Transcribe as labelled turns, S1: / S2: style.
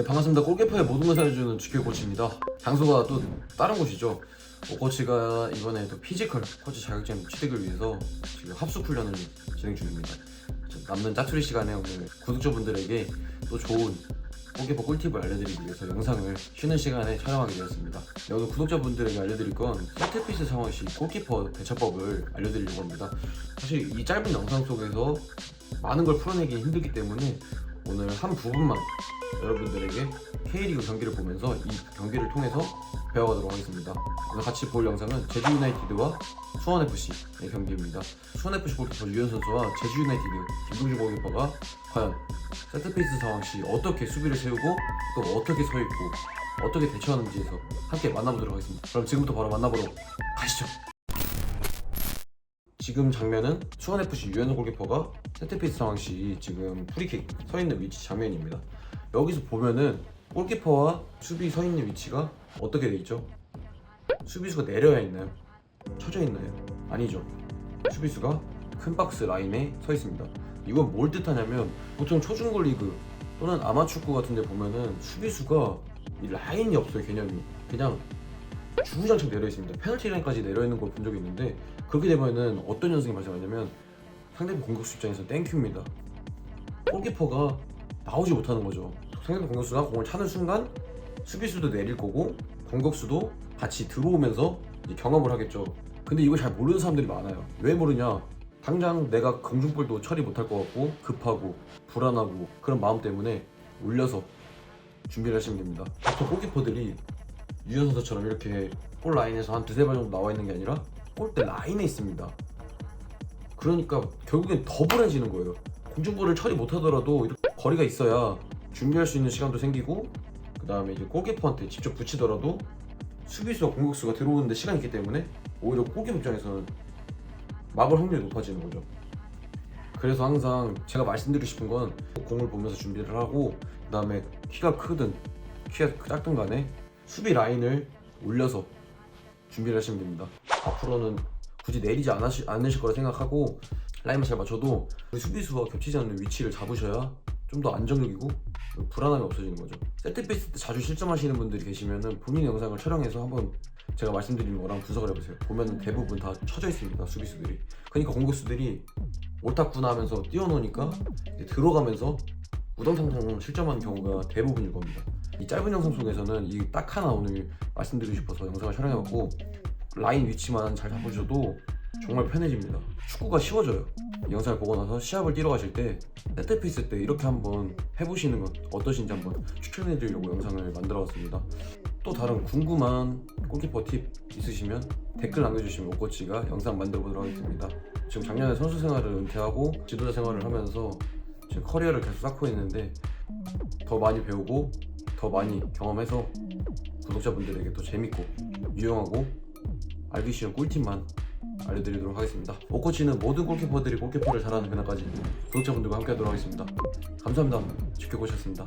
S1: 네, 반갑습니다. 골키퍼의 모든 것을 알려주는 주교 코치입니다. 장소가 또 다른 곳이죠. 오 코치가 이번에 또 피지컬 코치 자격증 취득을 위해서 지금 합숙 훈련을 진행 중입니다. 좀 남는 짜투리 시간에 오늘 구독자분들에게 또 좋은 골키퍼 꿀팁을 알려드리기 위해서 영상을 쉬는 시간에 촬영하게 되었습니다. 네, 오늘 구독자분들에게 알려드릴 건 세트피스 상황 시 골키퍼 대처법을 알려드리려고 합니다. 사실 이 짧은 영상 속에서 많은 걸 풀어내기 힘들기 때문에 오늘 한 부분만 여러분들에게 K리그 경기를 보면서 이 경기를 통해서 배워가도록 하겠습니다. 오늘 같이 볼 영상은 제주 유나이티드와 수원 FC의 경기입니다. 수원 FC 골키퍼 유현 선수와 제주 유나이티드 김동준 골키퍼가 과연 세트피스 상황 시 어떻게 수비를 세우고 또 어떻게 서 있고 어떻게 대처하는지에서 함께 만나보도록 하겠습니다. 그럼 지금부터 바로 만나보러 가시죠. 지금 장면은 수원 FC 유현 골키퍼가 세트피스 상황 시 지금 프리킥 서 있는 위치 장면입니다. 여기서 보면은 골키퍼와 수비 서 있는 위치가 어떻게 돼 있죠? 수비수가 내려야 있나요? 쳐져 있나요? 아니죠. 수비수가 큰 박스 라인에 서 있습니다. 이건 뭘 뜻하냐면 보통 초중고 리그 또는 아마축구 같은 데 보면은 수비수가 이 라인이 없어요 개념이 그냥 주구장창 내려 있습니다. 페널티 라인까지 내려 있는 걸 본 적이 있는데 그렇게 되면은 어떤 현상이 발생하냐면 상대방 공격수 입장에서 땡큐입니다. 골키퍼가 나오지 못하는 거죠. 상대방 공격수가 공을 차는 순간 수비수도 내릴 거고 공격수도 같이 들어오면서 경험을 하겠죠. 근데 이걸 잘 모르는 사람들이 많아요. 왜 모르냐? 당장 내가 공중볼도 처리 못할 것 같고 급하고 불안하고 그런 마음 때문에 올려서 준비를 하시면 됩니다. 보통 골키퍼들이 유현 선수처럼 이렇게 골 라인에서 한 두세 발 정도 나와 있는 게 아니라 골대 라인에 있습니다. 그러니까 결국엔 더 불안해지는 거예요. 공중볼을 처리 못하더라도 이렇게 거리가 있어야 준비할 수 있는 시간도 생기고 그 다음에 이제 골키퍼한테 직접 붙이더라도 수비수와 공격수가 들어오는데 시간이 있기 때문에 오히려 골키퍼 입장에서는 막을 확률이 높아지는 거죠. 그래서 항상 제가 말씀드리고 싶은 건 공을 보면서 준비를 하고 그 다음에 키가 크든 키가 작든 간에 수비 라인을 올려서 준비를 하시면 됩니다. 앞으로는 굳이 내리지 않으시, 않으실 거라 생각하고 라인만 잘 맞춰도 수비수와 겹치지 않는 위치를 잡으셔야 좀 더 안정적이고 불안함이 없어지는 거죠. 세트피스 때 자주 실점하시는 분들이 계시면은 본인 영상을 촬영해서 한번 제가 말씀드리는 거랑 분석을 해보세요. 보면 대부분 다 쳐져 있습니다. 수비수들이. 그러니까 공격수들이 옳다구나 하면서 이제 들어가면서 우당탕탕 실점하는 경우가 대부분일 겁니다. 이 짧은 영상 속에서는 이 딱 하나 오늘 말씀드리고 싶어서 영상을 촬영해봤고 라인 위치만 잘 잡으셔도 정말 편해집니다. 축구가 쉬워져요. 이 영상을 보고 나서 시합을 뛰러 가실 때 세트피스 때 이렇게 한번 해보시는 건 어떠신지 한번 추천해드리려고 영상을 만들어봤습니다. 또 다른 궁금한 골키퍼 팁 있으시면 댓글 남겨주시면 오코치가 영상 만들어 보도록 하겠습니다. 지금 작년에 선수 생활을 은퇴하고 지도자 생활을 하면서 지금 커리어를 계속 쌓고 있는데 더 많이 배우고 더 많이 경험해서 구독자분들에게 또 재밌고 유용하고 알기 쉬운 꿀팁만 알려드리도록 하겠습니다. 오코치는 모든 골키퍼들이 골키퍼를 잘하는 그날까지 구독자분들과 함께 하도록 하겠습니다. 감사합니다. 지켜보셨습니다.